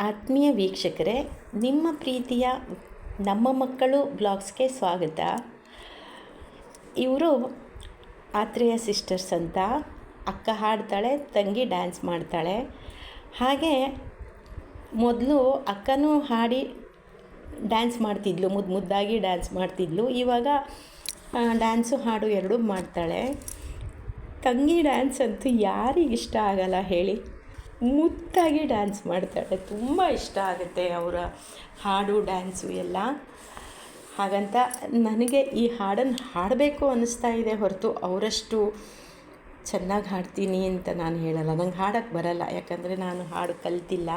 ಆತ್ಮೀಯ ವೀಕ್ಷಕರೇ, ನಿಮ್ಮ ಪ್ರೀತಿಯ ನಮ್ಮ ಮಕ್ಕಳು ಬ್ಲಾಗ್ಸ್ಗೆ ಸ್ವಾಗತ. ಇವರು ಆತ್ರೇಯ ಸಿಸ್ಟರ್ಸ್ ಅಂತ. ಅಕ್ಕ ಹಾಡ್ತಾಳೆ, ತಂಗಿ ಡ್ಯಾನ್ಸ್ ಮಾಡ್ತಾಳೆ. ಹಾಗೆ ಮೊದಲು ಅಕ್ಕನೂ ಹಾಡಿ ಡ್ಯಾನ್ಸ್ ಮಾಡ್ತಿದ್ಲು ಮುದ್ದು ಮುದ್ದಾಗಿ ಡ್ಯಾನ್ಸ್ ಮಾಡ್ತಿದ್ಲು. ಇವಾಗ ಡ್ಯಾನ್ಸು ಹಾಡು ಎರಡೂ ಮಾಡ್ತಾಳೆ. ತಂಗಿ ಡ್ಯಾನ್ಸ್ ಅಂತೂ ಯಾರಿಗಿಷ್ಟ ಆಗಲ್ಲ ಹೇಳಿ. ಮುದ್ದಾಗಿ ಡ್ಯಾನ್ಸ್ ಮಾಡ್ತಾಳೆ. ತುಂಬ ಇಷ್ಟ ಆಗುತ್ತೆ ಅವರ ಹಾಡು, ಡ್ಯಾನ್ಸು ಎಲ್ಲ. ಹಾಗಂತ ನನಗೆ ಈ ಹಾಡನ್ನು ಹಾಡಬೇಕು ಅನ್ನಿಸ್ತಾ ಇದೆ ಹೊರತು ಅವರಷ್ಟು ಚೆನ್ನಾಗಿ ಹಾಡ್ತೀನಿ ಅಂತ ನಾನು ಹೇಳಲ್ಲ. ನಂಗೆ ಹಾಡೋಕ್ಕೆ ಬರಲ್ಲ. ಯಾಕಂದರೆ ನಾನು ಹಾಡು ಕಲ್ತಿಲ್ಲ.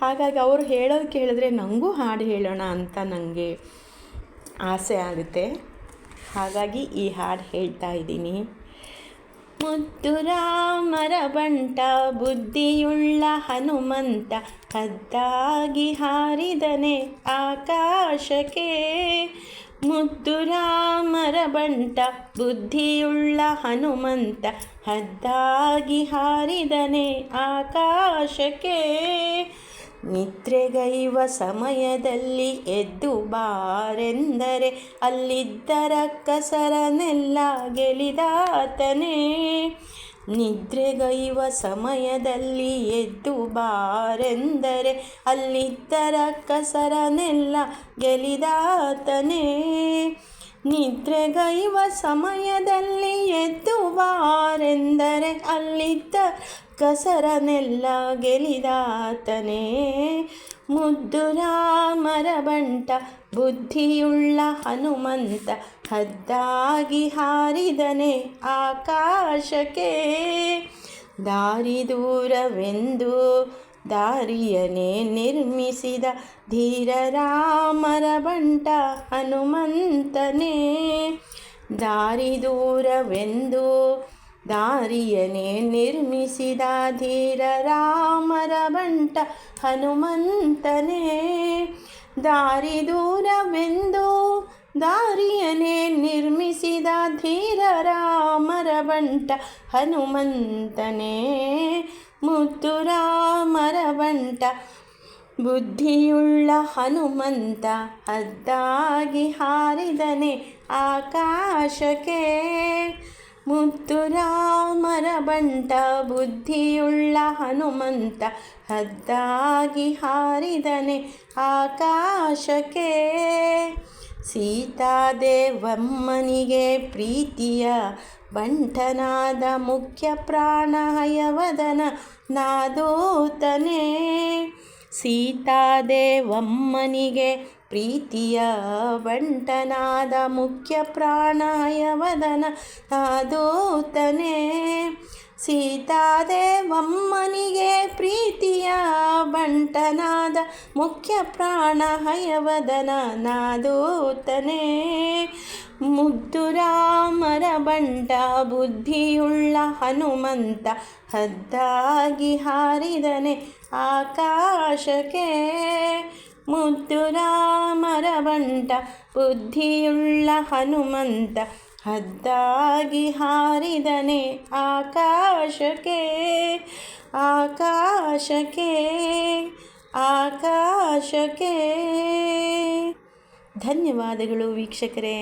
ಹಾಗಾಗಿ ಅವರು ಹೇಳೋದು ಕೇಳಿದ್ರೆ ನನಗೂ ಹಾಡು ಹೇಳೋಣ ಅಂತ ನನಗೆ ಆಸೆ ಆಗುತ್ತೆ. ಹಾಗಾಗಿ ಈ ಹಾಡು ಹೇಳ್ತಾ ಇದ್ದೀನಿ. ಮುದ್ದು ರಾಮರ ಬಂಟ, ಬುದ್ಧಿಯುಳ್ಳ ಹನುಮಂತ ಹದ್ದಾಗಿ ಹಾರಿದನೆ ಆಕಾಶಕ್ಕೆ. ಮುದ್ದು ರಾಮರ ಬಂಟ, ಬುದ್ಧಿಯುಳ್ಳ ಹನುಮಂತ ಹದ್ದಾಗಿ ಹಾರಿದನೆ ಆಕಾಶಕ್ಕೆ. ನಿದ್ರೆಗೈವ ಸಮಯದಲ್ಲಿ ಎದ್ದು ಬಾರೆಂದರೆ ಅಲ್ಲಿದ್ದರ ಕಸರನೆಲ್ಲ ಗೆಲಿದಾತನೇ. ನಿದ್ರೆಗೈವ ಸಮಯದಲ್ಲಿ ಎದ್ದು ಬಾರೆಂದರೆ ಅಲ್ಲಿದ್ದರ ಕಸರನೆಲ್ಲ ಗೆಲಿದಾತನೇ. ನಿದ್ರೆಗೈವ ಸಮಯದಲ್ಲಿ ಎದ್ದುವಾರೆಂದರೆ ಅಲ್ಲಿದ್ದ ಕಸರನೆಲ್ಲ ಗೆಲಿದಾತನೇ. ಮುದ್ದು ರಾಮರ ಬಂಟ, ಬುದ್ಧಿಯುಳ್ಳ ಹನುಮಂತ, ಹದ್ದಾಗಿ ಹಾರಿದನೆ ಆಕಾಶಕ್ಕೆ. ದಾರಿ ದೂರವೆಂದು ದಾರಿಯನೇ ನಿರ್ಮಿಸಿದ ಧೀರ ರಾಮರ ಬಂಟ ಹನುಮಂತನೇ. ದಾರಿ ದೂರವೆಂದು ದಾರಿಯನೇ ನಿರ್ಮಿಸಿದ ಧೀರ ರಾಮರ ಬಂಟ ಹನುಮಂತನೇ. ದಾರಿ ದೂರವೆಂದು ದಾರಿಯನೇ ನಿರ್ಮಿಸಿದ ಧೀರ ರಾಮರ ಬಂಟ ಹನುಮಂತನೇ. ಮುತ್ತು ರಾಮರ ಬಂಟ ಬುದ್ಧಿಯುಳ್ಳ ಹನುಮಂತ ಅದ್ದಾಗಿ ಹಾರಿದನೆ ಆಕಾಶಕ್ಕೆ. ಮುತ್ತು ರಾಮರ ಬಂಟ ಬುದ್ಧಿಯುಳ್ಳ ಹನುಮಂತ ಹದ್ದಾಗಿ ಹಾರಿದನೆ ಆಕಾಶಕ್ಕೆ. ಸೀತಾದೇವಮ್ಮನಿಗೆ ಪ್ರೀತಿಯ ಬಂಟನಾದ ಮುಖ್ಯ ಪ್ರಾಣ ಹಯವದನ ನಾದೋತನೇ. ಸೀತಾದೇವಮ್ಮನಿಗೆ ಪ್ರೀತಿಯ ಬಂಟನಾದ ಮುಖ್ಯ ಪ್ರಾಣಾಯವದನ ನಾದೋತನೇ. ಸೀತಾದೇವಮ್ಮನಿಗೆ ಪ್ರೀತಿಯ ಬಂಟನಾದ ಮುಖ್ಯ ಪ್ರಾಣ ಹಯವದನ ನಾದೂತನೇ. ಮುದ್ದು ರಾಮರ ಬಂಟ ಬುದ್ಧಿಯುಳ್ಳ ಹನುಮಂತ ಹದ್ದಾಗಿ ಹಾರಿದನೆ ಆಕಾಶಕ್ಕೆ. ಮುದ್ದು ರಾಮರ ಬಂಟ ಬುದ್ಧಿಯುಳ್ಳ ಹನುಮಂತ ಹದ್ದಾಗಿ ಹಾರಿದನೆ ಆಕಾಶಕ್ಕೆ ಆಕಾಶಕ್ಕೆ ಆಕಾಶಕ್ಕೆ. ಧನ್ಯವಾದಗಳು ವೀಕ್ಷಕರೇ.